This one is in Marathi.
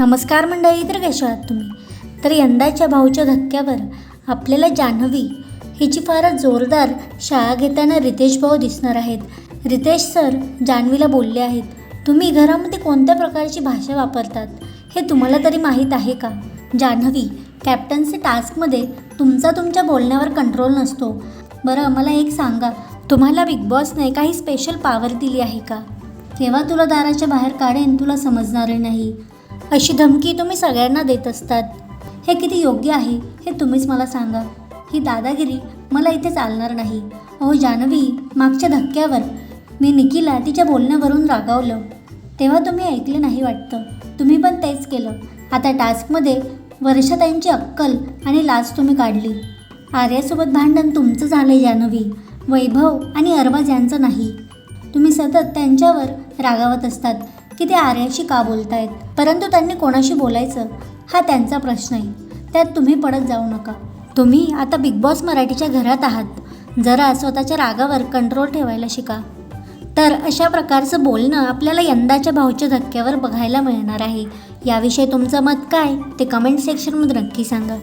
नमस्कार मंडळी तर कशा आहात तुम्ही? तर यंदाच्या भाऊच्या धक्क्यावर आपल्याला जान्हवी हिची फारच जोरदार शाळा घेताना रितेश भाऊ दिसणार आहेत. रितेश सर जान्हवीला बोलले आहेत तुम्ही घरामध्ये कोणत्या प्रकारची भाषा वापरतात? हे तुम्हाला तरी माहीत आहे का? जान्हवी कॅप्टन्सी टास्कमध्ये तुमचा तुमच्या बोलण्यावर कंट्रोल नसतो. बरं मला एक सांगा तुम्हाला बिग बॉसने काही स्पेशल पावर दिली आहे का? केव्हा तुला दाराच्या बाहेर काढेन तुला समजणार नाही. अशी धमकी तुम्ही सगळ्यांना देत असतात. हे किती योग्य आहे हे तुम्हीच मला सांगा. ही दादागिरी मला इथे चालणार नाही. अहो जान्हवी मागच्या धक्क्यावर मी निकीला तिच्या बोलण्यावरून रागावलं. तेव्हा तुम्ही ऐकले नाही वाटतं. तुम्ही पण तेच केलं. आता टास्कमध्ये वर्षाताईंची अक्कल आणि लाज तुम्ही काढली. आर्यासोबत भांडण तुमचं झालं जान्हवी वैभव आणि अरबाज यांचं नाही. तुम्ही सतत त्यांच्यावर रागावत असतात. की ते आर्याशी का बोलतायत? परंतु त्यांनी कोणाशी बोलायचं? हा त्यांचा प्रश्न आहे. त्यात तुम्ही पडत जाऊ नका. तुम्ही आता बिग बॉस मराठीच्या घरात आहात. जरा स्वतःच्या रागावर कंट्रोल ठेवायला शिका. तर अशा प्रकारचं बोलणं आपल्याला यंदाच्या भाऊच्या धक्क्यावर बघायला मिळणार आहे. याविषयी तुमचं मत काय? ते कमेंट सेक्शनमध्ये नक्की सांगा.